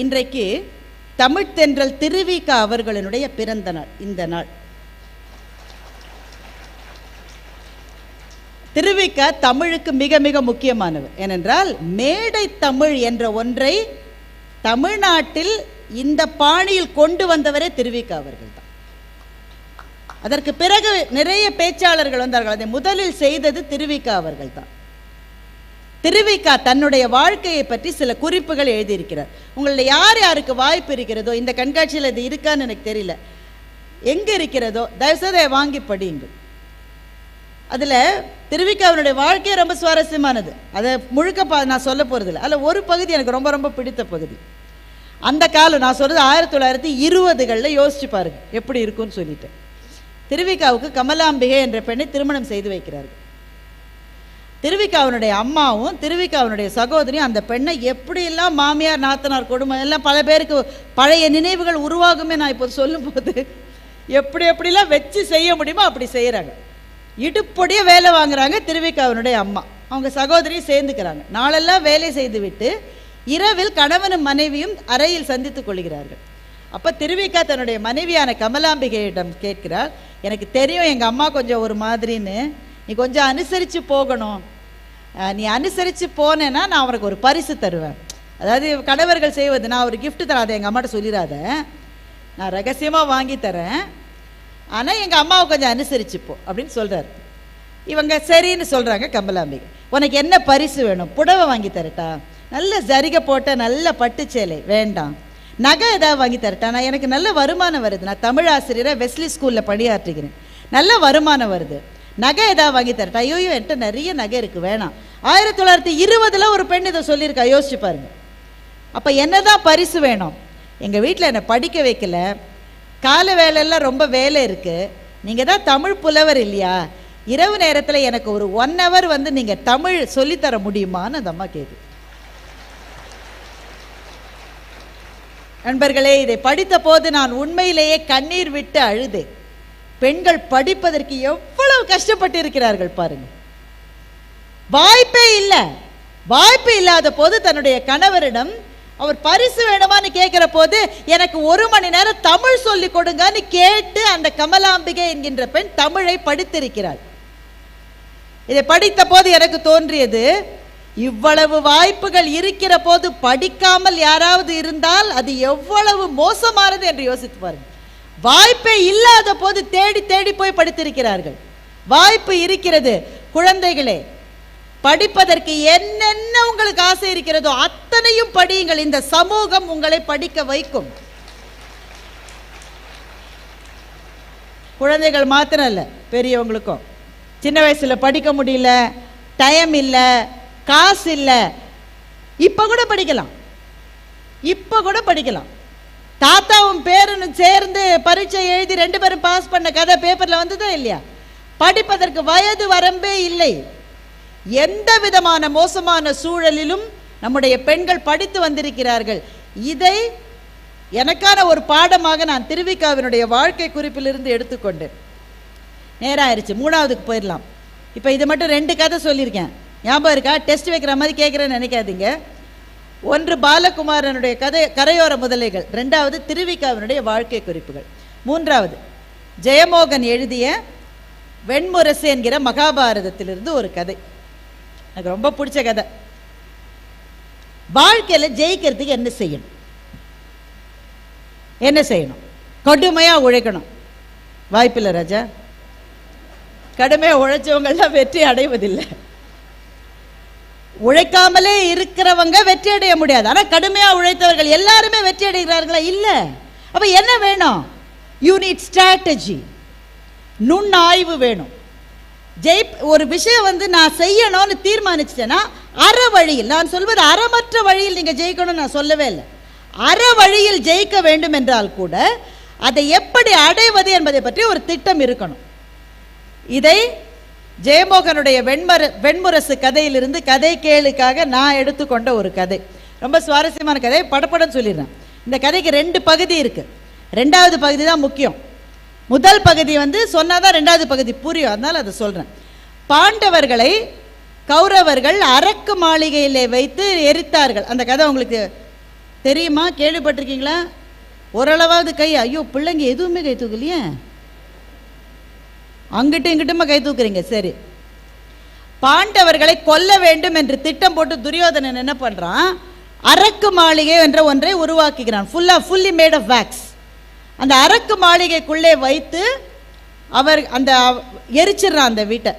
இன்றைக்கு தமிழ்த்தென்றல் திருவிக அவர்களினுடைய பிறந்த நாள் இந்த நாள். திருவிக தமிழுக்கு மிக மிக முக்கியமானவர் ஏனென்றால் மேடை தமிழ் என்ற ஒன்றை தமிழ்நாட்டில் இந்த பாணியில் கொண்டு வந்தவரே திருவிக அவர்கள் தான் அதற்கு பிறகு நிறைய பேச்சாளர்கள் வந்தார்கள். அதை முதலில் செய்தது திருவிக அவர்கள் தான் திருவிக்கா தன்னுடைய வாழ்க்கையை பற்றி சில குறிப்புகள் எழுதியிருக்கிறார். உங்களில் யார் யாருக்கு வாய்ப்பு இருக்கிறதோ இந்த கண்காட்சியில் இது இருக்கான்னு எனக்கு தெரியல. எங்கே இருக்கிறதோ தயவுசெய்து வாங்கி படியுங்கள். அதில் திருவிக்காவினுடைய வாழ்க்கையே ரொம்ப சுவாரஸ்யமானது. அதை முழுக்க பா நான் சொல்ல போகிறதில்ல அதில் ஒரு பகுதி எனக்கு ரொம்ப ரொம்ப பிடித்த பகுதி. அந்த காலம் நான் சொல்கிறது ஆயிரத்தி தொள்ளாயிரத்தி இருபதுகளில் யோசிச்சு பாருங்க எப்படி இருக்கும்னு சொல்லிட்டு. திருவிக்காவுக்கு கமலாம்பிகை என்ற பெண்ணை திருமணம் செய்து வைக்கிறார்கள். திருவிக்காவினுடைய அம்மாவும் திருவிக்காவினுடைய சகோதரியும் அந்த பெண்ணை எப்படியெல்லாம் மாமியார் நாத்தனார் கொடுமை எல்லாம் பல பேருக்கு பழைய நினைவுகள் உருவாகுமே நான் இப்போ சொல்லும்போது எப்படி எப்படிலாம் வச்சு செய்ய முடியுமோ அப்படி செய்கிறாங்க இடுப்பொடிய வேலை வாங்குறாங்க திருவிக்காவினுடைய அம்மா. அவங்க சகோதரியும் சேர்ந்துக்கிறாங்க. நாளெல்லாம் வேலை செய்துவிட்டு இரவில் கணவனும் மனைவியும் அறையில் சந்தித்துக் கொள்கிறார்கள். அப்போ திருவிக்கா தன்னுடைய மனைவியான கமலாம்பிகையிடம் கேட்கிறார் எனக்கு தெரியும் எங்கள் அம்மா கொஞ்சம் ஒரு மாதிரின்னு. நீ கொஞ்சம் அனுசரித்து போகணும். நீ அனுசரித்து போனேன்னா நான் அவனுக்கு ஒரு பரிசு தருவேன். அதாவது கணவர்கள் செய்வது நான் ஒரு கிஃப்ட் தரேன் அதை எங்கள் அம்மாட்ட சொல்லிடாத நான் ரகசியமாக வாங்கி தரேன். ஆனால் எங்கள் அம்மாவை கொஞ்சம் அனுசரிச்சு போ அப்படின்னு சொல்கிறார் இவங்க சரின்னு சொல்கிறாங்க கமலாம்பிகை உனக்கு என்ன பரிசு வேணும்? புடவை வாங்கி தரட்டா? நல்ல ஜரிகை போட்ட நல்ல பட்டு சேலை வேண்டாம். நகை ஏதாவது வாங்கி தரட்டா? நான் எனக்கு நல்ல வருமானம் வருது. நான் தமிழ் ஆசிரியரை வெஸ்லி ஸ்கூலில் பணியாற்றுகிறேன் நல்ல வருமானம் வருது. நகை ஏதாவது வாங்கி தரட்டா ஐயோ என்கிட்ட நிறைய நகை இருக்குது வேணாம். ஆயிரத்தி தொள்ளாயிரத்தி இருபதில் ஒரு பெண் இதை சொல்லியிருக்கா யோசிச்சு பாருங்க. அப்போ என்னதான் பரிசு வேணும்? எங்கள் வீட்டில் என்னை படிக்க வைக்கல. கால வேலையெல்லாம் ரொம்ப வேலை இருக்குது நீங்கள் தான் தமிழ் புலவர் இல்லையா? இரவு நேரத்தில் எனக்கு ஒரு ஒன் ஹவர் வந்து நீங்கள் தமிழ் சொல்லித்தர முடியுமான்னு அந்த அம்மா கேது நண்பர்களே இதை படித்த போது நான் உண்மையிலேயே கண்ணீர் விட்டு அழுதேன். பெண்கள் படிப்பதற்கு எவ்வளவு கஷ்டப்பட்டு இருக்கிறார்கள் பாருங்க. வாய்ப்பே இல்லை. வாய்ப்பு இல்லாத போது தன்னுடைய கணவரிடம் அவர் பரிசு வேணுமான்னு கேட்கிற போது எனக்கு ஒரு மணி நேரம் தமிழ் சொல்லி கொடுங்கன்னு கேட்டு அந்த கமலாம்பிகை என்கின்ற பெண் தமிழை படித்திருக்கிறாள். இதை படித்த போது எனக்கு தோன்றியது இவ்வளவு வாய்ப்புகள் இருக்கிற போது படிக்காமல் யாராவது இருந்தால் அது எவ்வளவு மோசமானது என்று யோசித்து பாருங்க. வாய்ப்பே இல்லாத போது தேடி தேடி போய் படித்திருக்கிறார்கள். வாய்ப்பு இருக்கிறது. குழந்தைகளே படிப்பதற்கு என்னென்ன உங்களுக்கு ஆசை இருக்கிறதோ அத்தனையும் படியுங்கள். இந்த சமூகம் உங்களை படிக்க வைக்கும். குழந்தைகள் மாத்திரம் இல்லை பெரியவங்களுக்கும். சின்ன வயசுல படிக்க முடியல டைம் இல்லை காசு இல்லை. இப்போ கூட படிக்கலாம். இப்போ கூட படிக்கலாம். தாத்தாவும் பேரனும் சேர்ந்து பரீட்சை எழுதி ரெண்டு பேரும் பாஸ் பண்ண கதை பேப்பரில் வந்ததோ இல்லையா? படிப்பதற்கு வயது வரம்பே இல்லை. எந்த விதமான மோசமான சூழலிலும் நம்முடைய பெண்கள் படித்து வந்திருக்கிறார்கள். இதை எனக்கான ஒரு பாடமாக நான் திருவிக்காவினுடைய வாழ்க்கை குறிப்பிலிருந்து எடுத்துக்கொண்டேன். நேரம் ஆயிடுச்சு மூணாவதுக்கு போயிடலாம். இப்போ இது மட்டும் ரெண்டு கதை சொல்லியிருக்கேன். ஞாபகம் இருக்கா? டெஸ்ட் வைக்கிற மாதிரி கேட்குறேன்னு நினைக்காதீங்க. ஒன்று பாலகுமாரனுடைய கதை கரையோர முதலைகள். ரெண்டாவது திருவிக்காவினுடைய வாழ்க்கை குறிப்புகள். மூன்றாவது ஜெயமோகன் எழுதிய வெண்முரசு என்கிற மகாபாரதத்திலிருந்து ஒரு கதை. எனக்கு ரொம்ப பிடிச்ச கதை. வாழ்க்கையில் ஜெயிக்கிறதுக்கு என்ன செய்யணும்? என்ன செய்யணும்? கடுமையாக உழைக்கணும். வாய்ப்பில்லை ராஜா. கடுமையாக உழைச்சவங்கெல்லாம் வெற்றி அடைவதில்லை. உழைக்காமலே இருக்கிறவங்க வெற்றி அடைய முடியாது. ஆனால் கடுமையாக உழைத்தவர்கள் எல்லாருமே வெற்றி அடைகிறார்களா? இல்லை. அப்போ என்ன வேணும்? யூ நீட் ஸ்ட்ராட்டஜி நுண் ஆய்வு வேணும். ஜெய் ஒரு விஷயம் வந்து நான் செய்யணும்னு தீர்மானிச்சிட்டேன்னா அற வழியில் நான் சொல்வது அறமற்ற வழியில் நீங்கள் ஜெயிக்கணும்னு நான் சொல்லவே இல்லை. அற வழியில் ஜெயிக்க வேண்டும் என்றால் கூட அதை எப்படி அடைவது என்பதை பற்றி ஒரு திட்டம் இருக்கணும். இதை ஜெயமோகனுடைய வெண்மர வெண்முரசு கதையிலிருந்து கதை கேளுக்காக நான் எடுத்துக்கொண்ட ஒரு கதை. ரொம்ப சுவாரஸ்யமான கதை படப்படம் சொல்லிடுறேன். இந்த கதைக்கு ரெண்டு பகுதி இருக்குது ரெண்டாவது பகுதி தான் முக்கியம். முதல் பகுதி வந்து சொன்னாதான் ரெண்டாவது பகுதி புரியும். அதனால் அதை சொல்கிறேன் பாண்டவர்களை கௌரவர்கள் அரக்கு மாளிகையில் வைத்து எரித்தார்கள். அந்த கதை உங்களுக்கு தெரியுமா? கேள்விப்பட்டிருக்கீங்களா? ஓரளவாவது கை ஐயோ பிள்ளைங்க எதுவுமே கை தூக்கலையே. அங்கிட்டும் இங்கிட்டுமா கை தூக்குறீங்க? சரி. பாண்டவர்களை கொல்ல வேண்டும் என்று திட்டம் போட்டு துரியோதனன் என்ன பண்ணுறான் அரக்கு மாளிகை என்ற ஒன்றை உருவாக்குகிறான். ஃபுல்லாக ஃபுல்லி மேட் ஆஃப் வேக்ஸ் அந்த அரக்கு மாளிகைக்குள்ளே வைத்து அவர் அந்த எரிச்சிடுறான் அந்த வீட்டை.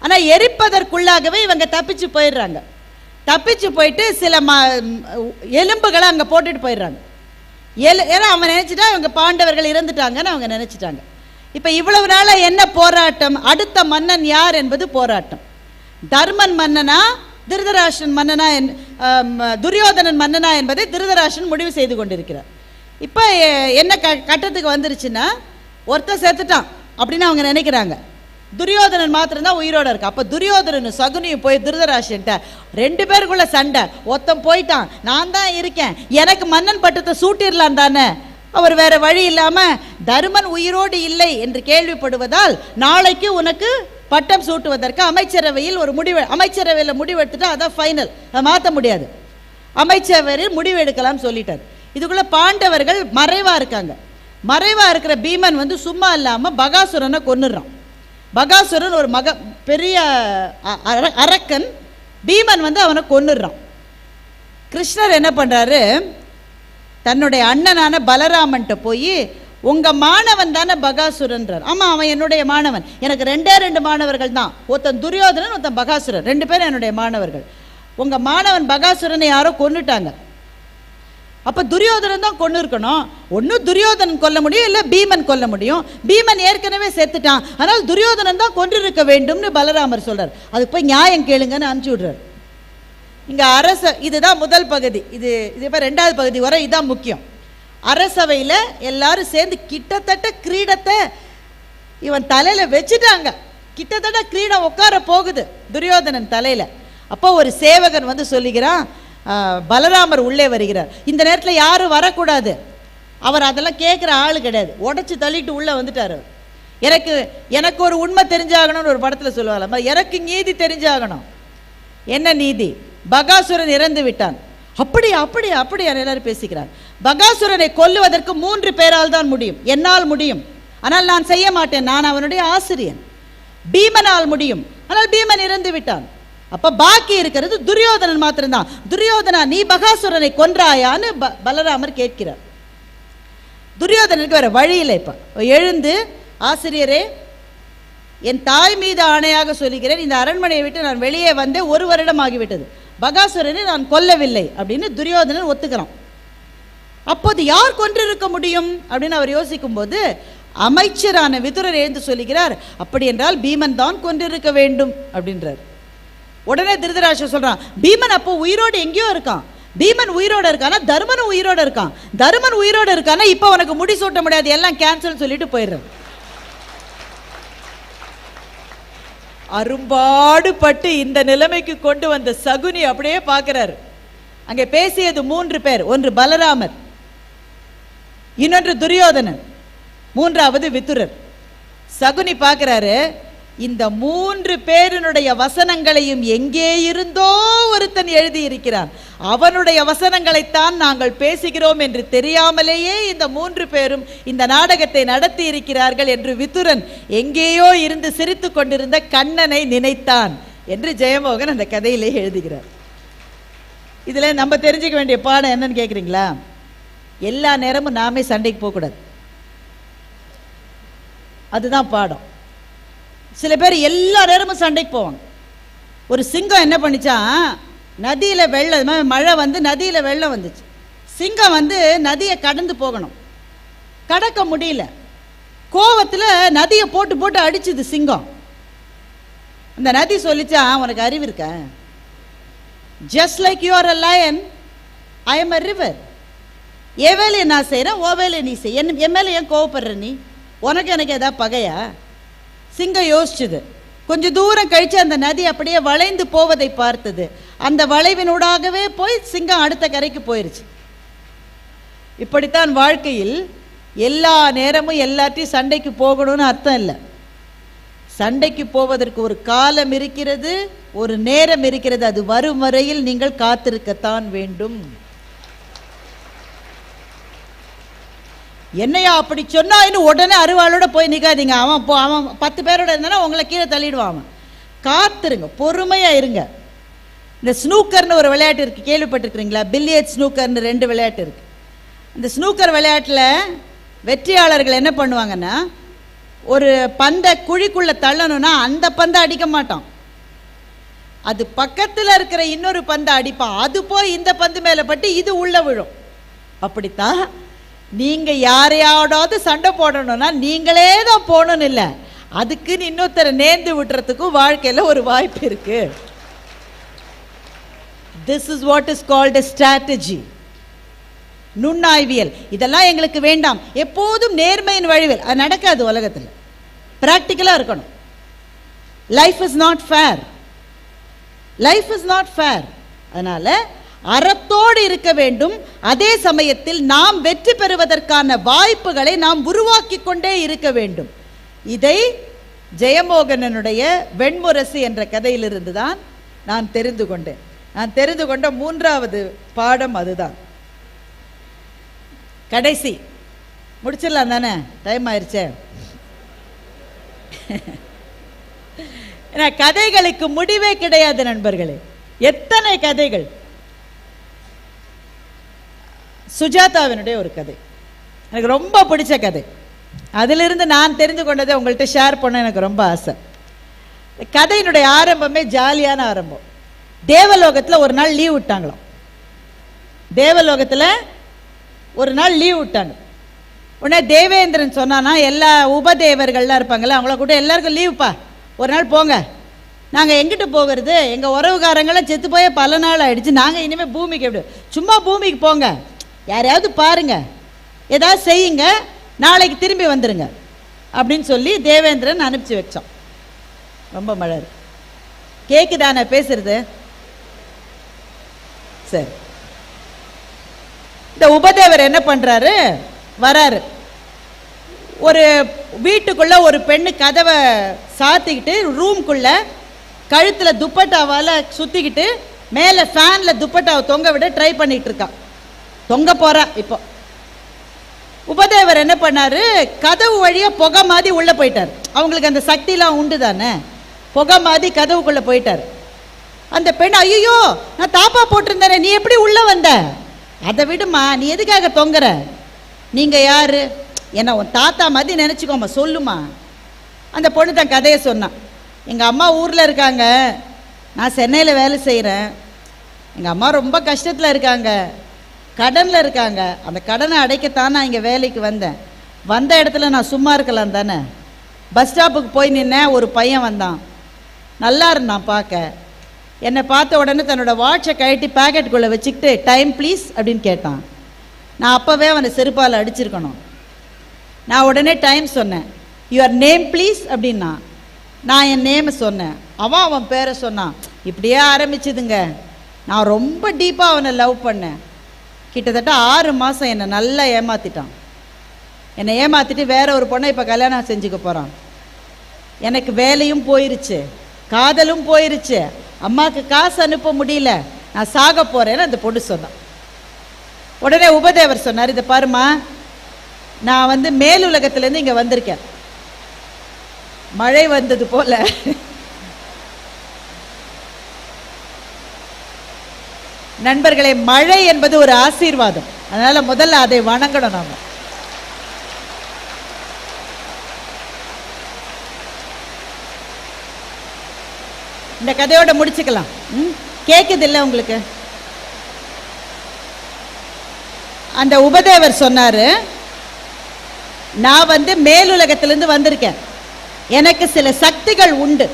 ஆனால் எரிப்பதற்குள்ளாகவே இவங்க தப்பிச்சு போயிடுறாங்க. தப்பிச்சு போயிட்டு சில ம எலும்புகளை அங்கே போட்டுட்டு போயிடுறாங்க. எலு ஏன்னா அவன் நினச்சிட்டா இவங்க பாண்டவர்கள் இறந்துட்டாங்கன்னு அவங்க நினச்சிட்டாங்க. இப்போ இவ்வளவு நாளாக என்ன போராட்டம்? அடுத்த மன்னன் யார் என்பது போராட்டம். தர்மன் மன்னனா திருதராஷன் மன்னனா என்- துரியோதனன் மன்னனா என்பதை திருதராஷன் முடிவு செய்து கொண்டிருக்கிறார். இப்போ என்ன க கட்டத்துக்கு வந்துருச்சுன்னா ஒருத்தன் செத்துட்டான் அப்படின்னு அவங்க நினைக்கிறாங்க. துரியோதனன் மாத்திரம்தான் உயிரோட இருக்கு. அப்போ துரியோதனன் சகுனியும் போய் துருதராசன்ட்ட ரெண்டு பேருக்குள்ள சண்டை. ஒருத்தன் போயிட்டான். நான் தான் இருக்கேன். எனக்கு மன்னன் பட்டத்தை சூட்டிடலாம் தானே. அவர் வேற வழி இல்லாமல் தருமன் உயிரோடு இல்லை என்று கேள்விப்படுவதால் நாளைக்கு உனக்கு பட்டம் சூட்டுவதற்கு அமைச்சரவையில் ஒரு முடிவு அமைச்சரவையில் முடிவு எடுத்துட்டா அதான் ஃபைனல் அதை மாற்ற முடியாது. அமைச்சரவையில் முடிவு எடுக்கலாம்னு சொல்லிட்டார். இதுக்குள்ளே பாண்டவர்கள் மறைவாக இருக்காங்க. மறைவாக இருக்கிற பீமன் வந்து சும்மா இல்லாமல் பகாசுரனை கொன்னுடுறான். பகாசுரன் ஒரு மக பெரிய அ- அர- அரக்கன் பீமன் வந்து அவனை கொன்னுடுறான். கிருஷ்ணர் என்ன பண்ணுறாரு தன்னுடைய அண்ணனான பலராமன்ட்ட போய் உங்கள் மாணவன் தானே பகாசுரன்றார். ஆமாம் அவன் என்னுடைய மாணவன். எனக்கு ரெண்டே ரெண்டு மாணவர்கள் தான். ஒருத்தன் துரியோதனன் ஒருத்தன் பகாசுரன். ரெண்டு பேரும் என்னுடைய மாணவர்கள். உங்கள் மாணவன் பகாசுரனை யாரோ கொன்னுட்டாங்க. அப்ப துரியோதனன் தான் கொண்டு இருக்கணும். ஒன்றும் துரியோதனன் கொல்ல முடியும் இல்ல பீமன் கொல்ல முடியும். பீமன் ஏற்கனவே செத்துட்டான். ஆனால் துரியோதனன் தான் கொன்றிருக்க வேண்டும்னு பலராமர் சொல்றார். அதுக்கு போய் நியாயம் கேளுங்கன்னு அனுப்பிச்சு விடுறாரு. இங்க அரச இதுதான் முதல் பகுதி. இது இது இப்போ ரெண்டாவது பகுதி வர இதுதான் முக்கியம். அரசவையில் எல்லாரும் சேர்ந்து கிட்டத்தட்ட கிரீடத்தை இவன் தலையில வச்சுட்டாங்க. கிட்டத்தட்ட கிரீடம் உட்கார போகுது துரியோதனன் தலையில. அப்போ ஒரு சேவகன் வந்து சொல்லுகிறான் பலராமர் உள்ளே வருகிறார். இந்த நேரத்தில் யாரும் வரக்கூடாது. அவர் அதெல்லாம் கேட்குற ஆள் கிடையாது. உடச்சி தள்ளிட்டு உள்ளே வந்துட்டார் எனக்கு எனக்கு ஒரு உண்மை தெரிஞ்சாகணும்னு ஒரு படத்தில் சொல்லுவாங்க எனக்கு நீதி தெரிஞ்சாகணும். என்ன நீதி? பகாசுரன் இறந்து விட்டான். அப்படி அப்படி அப்படி எல்லாரும் பேசிக்கிறார். பகாசுரனை கொல்லுவதற்கு மூன்று பேரால் தான் முடியும். என்னால் முடியும். ஆனால் நான் செய்ய மாட்டேன். நான் அவனுடைய ஆசிரியன். பீமனால் முடியும். ஆனால் பீமன் இறந்து விட்டான். அப்ப பாக்கி இருக்கிறது துரியோதனன் மாத்திரம்தான். துரியோதனா நீ பகாசுரனை கொன்றாயான்னு ப- பலராமர் கேட்கிறார். துரியோதனனுக்கு வேற வழி இல்லை இப்ப. எழுந்து ஆசிரியரே என் தாய் மீது ஆணையாக சொல்லுகிறேன் இந்த அரண்மனையை விட்டு நான் வெளியே வந்தே ஒரு வருடம் ஆகிவிட்டது. பகாசுரனை நான் கொல்லவில்லை அப்படின்னு துரியோதனன் ஒத்துக்கிறான். அப்போது யார் கொன்றிருக்க முடியும்? அப்படின்னு அவர் யோசிக்கும் போது அமைச்சரான விதுரர் எழுந்து சொல்லுகிறார் அப்படி என்றால் பீமன் தான் கொன்றிருக்க வேண்டும் அப்படின்றார். உடனே திருதராஷ சொல்றான் பீமன் அப்போ உயிரோடு எங்கேயோ இருக்கான். பீமன் உயிரோட இருக்கானா? தருமனும் உயிரோட இருக்கான். தருமன் உயிரோட இருக்கானா? இப்போ உனக்கு முடி சூட்ட முடியாது. எல்லாம் கேன்சல் சொல்லிட்டு போயிடுறேன். அரும்பாடுபட்டு இந்த நிலைமைக்கு கொண்டு வந்த சகுனி அப்படியே பார்க்கிறார். அங்கே பேசியது மூன்று பேர். ஒன்று பலராமர் இன்னொன்று துரியோதனன் மூன்றாவது வித்துரர் சகுனி பார்க்கிறாரு இந்த மூன்று பேரினுடைய வசனங்களையும் எங்கே இருந்தோ ஒருத்தன் எழுதியிருக்கிறான். அவனுடைய வசனங்களைத்தான் நாங்கள் பேசுகிறோம் என்று தெரியாமலேயே இந்த மூன்று பேரும் இந்த நாடகத்தை நடத்தி இருக்கிறார்கள் என்று வித்துரன் எங்கேயோ இருந்து சிரித்து கொண்டிருந்த கண்ணனை நினைத்தான் என்று ஜெயமோகன் அந்த கதையிலே எழுதுகிறார். இதுல நம்ம தெரிஞ்சுக்க வேண்டிய பாடம் என்னன்னு கேட்குறீங்களா? எல்லா நேரமும் நாமே சண்டைக்கு போகக்கூடாது. அதுதான் பாடம். சில பேர் எல்லா நேரமும் சண்டைக்கு போவாங்க. ஒரு சிங்கம் என்ன பண்ணிச்சா நதியில் வெள்ளம் மாதிரி மழை வந்து நதியில் வெள்ளம் வந்துச்சு. சிங்கம் வந்து நதியை கடந்து போகணும். கடக்க முடியல. கோவத்தில் நதியை போட்டு போட்டு அடிச்சுது சிங்கம். அந்த நதி சொல்லிச்சான் உனக்கு அறிவு இருக்க? Just like you are a lion I am a river என் வேலையை நான் செய்கிறேன் ஓ வேலையை நீ செய். என் என் மேலே ஏன் கோவப்படுற நீ? உனக்கு எனக்கு எதாவது பகையா? சிங்கம் யோசிச்சுது. கொஞ்சம் தூரம் கழித்து அந்த நதி அப்படியே வளைந்து போவதை பார்த்தது. அந்த வளைவினூடாகவே போய் சிங்கம் அடுத்த கரைக்கு போயிருச்சு. இப்படித்தான் வாழ்க்கையில் எல்லா நேரமும் எல்லாத்தையும் சண்டைக்கு போகணும்னு அர்த்தம் இல்லை. சண்டைக்கு போவதற்கு ஒரு காலம் இருக்கிறது ஒரு நேரம் இருக்கிறது. அது வரும் வரையில் நீங்கள் காத்திருக்கத்தான் வேண்டும். என்னையா அப்படி சொன்னாயின்னு உடனே அருவாளோட போய் நிற்காதீங்க அவன் போ அவன் பத்து பேரோட இருந்தானா உங்களை கீழே தள்ளிடுவான் அவன். காத்துருங்க பொறுமையாக இருங்க. இந்த ஸ்னூக்கர்னு ஒரு விளையாட்டு இருக்குது கேள்விப்பட்டிருக்கிறீங்களா? பில்லியட் ஸ்னூக்கர்னு ரெண்டு விளையாட்டு இருக்கு. இந்த ஸ்னூக்கர் விளையாட்டில் வெற்றியாளர்கள் என்ன பண்ணுவாங்கன்னா ஒரு பந்தை குழிக்குள்ளே தள்ளணும்னா அந்த பந்தை அடிக்க மாட்டான். அது பக்கத்தில் இருக்கிற இன்னொரு பந்தை அடிப்பான். அது போய் இந்த பந்து மேலே பட்டு இது உள்ளே விழும். அப்படித்தான் நீங்க யாரையாவது சண்டை போடணும்னா நீங்களே தான் போகணும்னு இல்லை. அதுக்குன்னு இன்னொருத்தரை நேர்ந்து விட்டுறதுக்கும் வாழ்க்கையில் ஒரு வாய்ப்பு இருக்கு. This is what is called strategy நுண்ணாய்வியல். இதெல்லாம் எங்களுக்கு வேண்டாம். எப்போதும் நேர்மையின் வழிவில். அது நடக்காது உலகத்தில். ப்ராக்டிக்கலாக இருக்கணும். Life is not fair life is not fair அதனால அறத்தோடு இருக்க வேண்டும். அதே சமயத்தில் நாம் வெற்றி பெறுவதற்கான வாய்ப்புகளை நாம் உருவாக்கி கொண்டே இருக்க வேண்டும். இதை ஜெயமோகனனுடைய வெண்முரசு என்ற கதையிலிருந்து தான் நான் தெரிந்து கொண்டேன். நான் தெரிந்து கொண்ட மூன்றாவது பாடம் அதுதான். கடைசி. முடிச்சிடலாம் தானே? டைம் ஆயிடுச்சே கதைகளுக்கு முடிவே கிடையாது நண்பர்களே. எத்தனை கதைகள்? சுஜாதாவினுடைய ஒரு கதை. எனக்கு ரொம்ப பிடிச்ச கதை. அதிலிருந்து நான் தெரிந்து கொண்டதை உங்கள்கிட்ட ஷேர் பண்ண எனக்கு ரொம்ப ஆசை. கதையினுடைய ஆரம்பமே ஜாலியான ஆரம்பம். தேவலோகத்தில் ஒரு நாள் லீவ் விட்டாங்களாம். தேவலோகத்தில் ஒரு நாள் லீவ் விட்டாங்க. உடனே தேவேந்திரன் சொன்னான்னா எல்லா உபதேவர்கள்லாம் இருப்பாங்கள்ல அவங்கள கூட எல்லாருக்கும் லீவுப்பா ஒரு நாள் போங்க. நாங்கள் எங்கிட்டு போகிறது? எங்கள் உறவுக்காரங்களாம் செத்து போய் பல நாள் ஆகிடுச்சு நாங்கள் இனிமேல் பூமிக்கு எப்படி? சும்மா பூமிக்கு போங்க. யாரையாவது பாருங்க. ஏதாவது செய்யுங்க. நாளைக்கு திரும்பி வந்துடுங்க அப்படின்னு சொல்லி தேவேந்திரன் அனுப்பிச்சு வச்சோம் ரொம்ப மழை கேக்குதானே கேக்குதா நான் பேசுறது? சரி. இந்த உபதேவர் என்ன பண்றாரு? வராரு. ஒரு வீட்டுக்குள்ள ஒரு பெண்ணு கதவை சாத்திக்கிட்டு ரூம்குள்ள கழுத்தில் துப்பட்டாவால் சுற்றிக்கிட்டு மேலே ஃபேனில் துப்பட்டாவை தொங்க விட ட்ரை பண்ணிகிட்டு இருக்கான் தொங்க போகிறேன் இப்போ. உபதேவர் என்ன பண்ணார்? கதவு வழியாக புகை மாதிரி உள்ளே போயிட்டார். அவங்களுக்கு அந்த சக்திலாம் உண்டு தானே? புகை மாதிரி கதவுக்குள்ளே போயிட்டார். அந்த பெண் ஐயோ நான் தாப்பா போட்டிருந்தேனே நீ எப்படி உள்ளே வந்த? அதை விடுமா நீ எதுக்காக தொங்குற? நீங்கள் யார்? என்ன உன் தாத்தா மாதிரி நினச்சிக்கோமா சொல்லுமா அந்த பொண்ணு தான் கதையை சொன்னான். எங்கள் அம்மா ஊரில் இருக்காங்க. நான் சென்னையில் வேலை செய்கிறேன் எங்கள் அம்மா ரொம்ப கஷ்டத்தில் இருக்காங்க. கடனில் இருக்காங்க. அந்த கடனை அடைக்கத்தான் நான் இங்கே வேலைக்கு வந்தேன். வந்த இடத்துல நான் சும்மா இருக்கலாம் தானே? பஸ் ஸ்டாப்புக்கு போய் நின்னேன். ஒரு பையன் வந்தான். நல்லா இருந்தான் பார்க்க. என்னை பார்த்த உடனே தன்னோட வாட்சை கழட்டி பேக்கெட்டுக்குள்ளே வச்சுக்கிட்டு டைம் ப்ளீஸ் அப்படின்னு கேட்டான். நான் அப்போவே அவனை செருப்பால் அடிச்சிருக்கணும். நான் உடனே டைம் சொன்னேன். யுவர் நேம் ப்ளீஸ் அப்படின்னா. நான் என் நேமை சொன்னேன். அவன் அவன் பேரை சொன்னான். இப்படியே ஆரம்பிச்சுதுங்க. நான் ரொம்ப டீப்பாக அவனை லவ் பண்ணேன். கிட்டத்தட்ட ஆறு மாதம் என்னை நல்லா ஏமாற்றிட்டான் என்னை ஏமாற்றிட்டு வேற ஒரு பொண்ணை இப்போ கல்யாணம் செஞ்சுக்க போகிறான் எனக்கு வேலையும் போயிருச்சு காதலும் போயிருச்சு. அம்மாவுக்கு காசு அனுப்ப முடியல. நான் சாக போகிறேன்னு அந்த பொண்ணு சொன்னான். உடனே உபதேவர் சொன்னார் இதை பாருமா நான் வந்து மேலுலகத்துலேருந்து இங்கே வந்திருக்கேன். மழை வந்தது போல. நண்பர்களே மழை என்பது ஒரு ஆசீர்வாதம். அதனால முதல்ல அதை வணங்கணும் நாம. இந்த கதையோட முடிச்சுக்கலாம். ம்? கேக்குது இல்லை உங்களுக்கு? அந்த உபதேவர் சொன்னாரு நான் வந்து மேலுலகத்திலிருந்து வந்திருக்கேன். எனக்கு சில சக்திகள் உண்டு.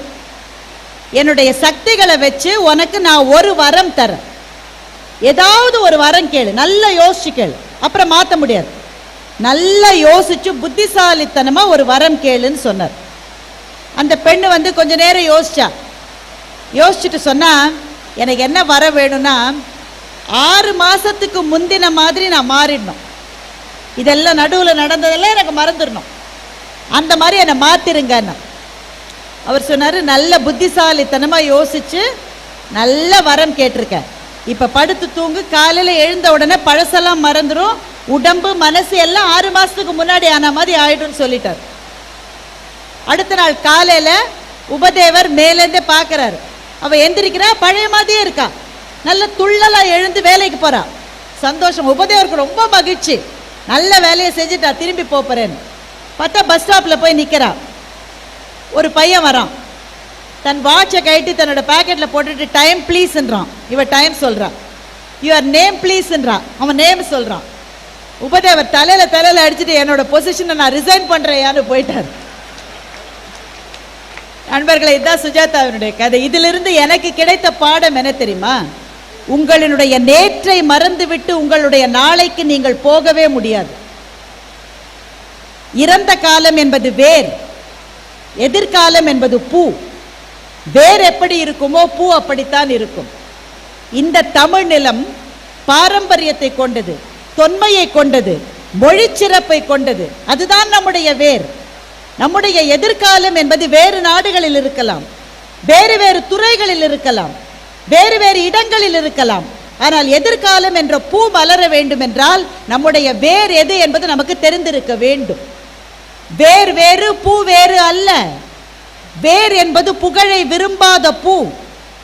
என்னுடைய சக்திகளை வச்சு உனக்கு நான் ஒரு வரம் தரேன். ஏதாவது ஒரு வரம் கேளு நல்லா யோசிச்சு கேளு. அப்புறம் மாற்ற முடியாது. நல்லா யோசிச்சு புத்திசாலித்தனமாக ஒரு வரம் கேளுன்னு சொன்னார். அந்த பெண்ணு வந்து கொஞ்ச நேரம் யோசிச்சா. யோசிச்சுட்டு சொன்னால் எனக்கு என்ன வர வேணும்னா ஆறு மாதத்துக்கு முந்தின மாதிரி நான் மாறிடணும். இதெல்லாம் நடுவில் நடந்ததெல்லாம் எனக்கு மறந்துடணும். அந்த மாதிரி என்னை மாற்றிருங்கன்னு அவர் சொன்னார் நல்ல புத்திசாலித்தனமாக யோசிச்சு நல்ல வரம் கேட்டிருக்கேன் இப்போ படுத்து தூங்கு காலையில் எழுந்த உடனே பழசெல்லாம் மறந்துடும் உடம்பு மனசு எல்லாம் ஆறு மாதத்துக்கு முன்னாடி ஆன மாதிரி ஆயிடும்னு சொல்லிட்டார். அடுத்த நாள் காலையில் உபதேவர் மேலேருந்தே பார்க்குறாரு அவள் எந்திரிக்கிறா பழைய மாதிரியே இருக்கா. நல்ல துள்ளலாக எழுந்து வேலைக்கு போகிறா சந்தோஷம். உபதேவருக்கு ரொம்ப மகிழ்ச்சி. நல்ல வேலையை செஞ்சுட்டா திரும்பி போகிறேன்னு பார்த்தா பஸ் ஸ்டாப்பில் போய் நிற்கிறா ஒரு பையன் வரான். தன் வாட்சை கட்டி தன்னோட பேக்கெட்டில் போட்டுட்டு டைம் ப்ளீஸ்ன்றான் இவன் டைம் சொல்கிறான் யுவர் நேம் ப்ளீஸ்ன்றான் அவன் நேம் சொல்கிறான் உபதேவர் தலையில் தலையில் அடிச்சுட்டு என்னோட பொசிஷனை நான் ரிசைன் பண்ணுறேயான்னு போயிட்டார். நண்பர்களே இதுதான் சுஜாதாவினுடைய கதை. இதிலிருந்து எனக்கு கிடைத்த பாடம் என்ன தெரியுமா? உங்களினுடைய நேற்றை மறந்துவிட்டு உங்களுடைய நாளைக்கு நீங்கள் போகவே முடியாது. இறந்த காலம் என்பது வேர் எதிர்காலம் என்பது பூ. வேர் எப்படி இருக்குமோ பூ அப்படித்தான் இருக்கும். இந்த தமிழ் நிலம் பாரம்பரியத்தை கொண்டது தொன்மையை கொண்டது மொழி சிறப்பை கொண்டது. அதுதான் நம்முடைய வேர். நம்முடைய எதிர்காலம் என்பது வேறு நாடுகளில் இருக்கலாம் வேறு வேறு துறைகளில் இருக்கலாம் வேறு வேறு இடங்களில் இருக்கலாம். ஆனால் எதிர்காலம் என்ற பூ மலர வேண்டும் என்றால் நம்முடைய வேர் எது என்பது நமக்கு தெரிந்திருக்க வேண்டும். வேர் வேறு பூ வேறு அல்ல. வேர் என்பது புகழை விரும்பாத பூ.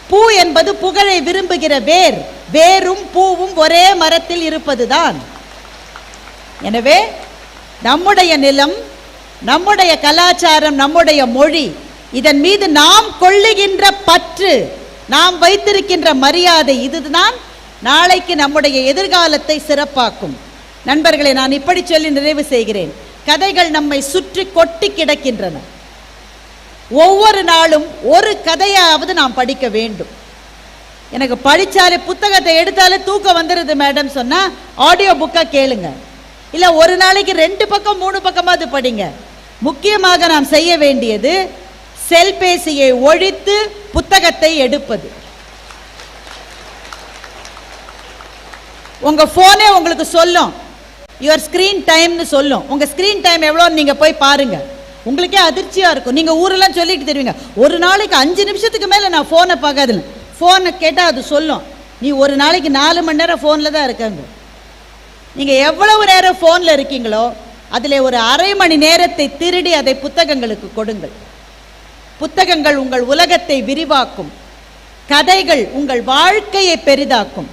பூ என்பது புகழை விரும்புகிற வேர். வேரும் பூவும் ஒரே மரத்தில் இருப்பதுதான். எனவே நம்முடைய நிலம் நம்முடைய கலாச்சாரம் நம்முடைய மொழி இதன் மீது நாம் கொள்ளுகின்ற பற்று நாம் வைத்திருக்கின்ற மரியாதை இதுதான் நாளைக்கு நம்முடைய எதிர்காலத்தை சிறப்பாக்கும். நண்பர்களை நான் இப்படி சொல்லி நிறைவு செய்கிறேன். கதைகள் நம்மை சுற்றி கொட்டி கிடக்கின்றன. ஒவ்வொரு நாளும் ஒரு கதையாவது நாம் படிக்க வேண்டும். எனக்கு படித்தாலே புத்தகத்தை எடுத்தாலே தூக்கம் வந்துடுது மேடம் சொன்னால் ஆடியோ புக்காக கேளுங்க. இல்லை ஒரு நாளைக்கு ரெண்டு பக்கம் மூணு பக்கமாக அது படிங்க. முக்கியமாக நாம் செய்ய வேண்டியது செல்பேசியை ஒழித்து புத்தகத்தை எடுப்பது. உங்கள் ஃபோனே உங்களுக்கு சொல்லும். யுவர் ஸ்க்ரீன் டைம்னு சொல்லும். உங்கள் ஸ்க்ரீன் டைம் எவ்வளோன்னு நீங்கள் போய் பாருங்கள் உங்களுக்கே அதிர்ச்சியாக இருக்கும். நீங்கள் ஊரெல்லாம் சொல்லிட்டு தருவீங்க. ஒரு நாளைக்கு அஞ்சு நிமிஷத்துக்கு மேலே நான் ஃபோனை பார்க்காதுன்னு ஃபோனை கேட்டால் அது சொல்லும். நீ ஒரு நாளைக்கு நாலு மணி நேரம் ஃபோனில் தான் இருக்காங்க நீங்கள் எவ்வளவு நேரம் ஃபோனில் இருக்கீங்களோ அதில் ஒரு அரை மணி நேரத்தை திருடி அதை புத்தகங்களுக்கு கொடுங்கள். புத்தகங்கள் உங்கள் உலகத்தை விரிவாக்கும். கதைகள் உங்கள் வாழ்க்கையை பெரிதாக்கும்.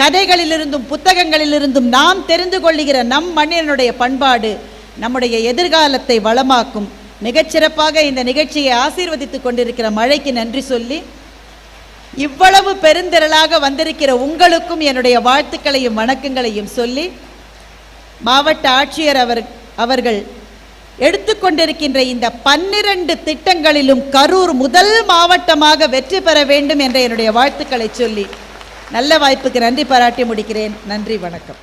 கதைகளிலிருந்தும் புத்தகங்களிலிருந்தும் நாம் தெரிந்து கொள்ளுகிற நம் மனிதனுடைய பண்பாடு நம்முடைய எதிர்காலத்தை வளமாக்கும். மிகச்சிறப்பாக இந்த நிகழ்ச்சியை ஆசீர்வதித்துக் கொண்டிருக்கிற மழைக்கு நன்றி சொல்லி இவ்வளவு பெருந்திரளாக வந்திருக்கிற உங்களுக்கும் என்னுடைய வாழ்த்துக்களையும் வணக்கங்களையும் சொல்லி மாவட்ட ஆட்சியர் அவர் அவர்கள் எடுத்துக்கொண்டிருக்கின்ற இந்த பன்னிரண்டு திட்டங்களிலும் கரூர் முதல் மாவட்டமாக வெற்றி பெற வேண்டும் என்ற என்னுடைய வாழ்த்துக்களை சொல்லி நல்ல வாய்ப்புக்கு நன்றி பாராட்டி முடிக்கிறேன். நன்றி வணக்கம்.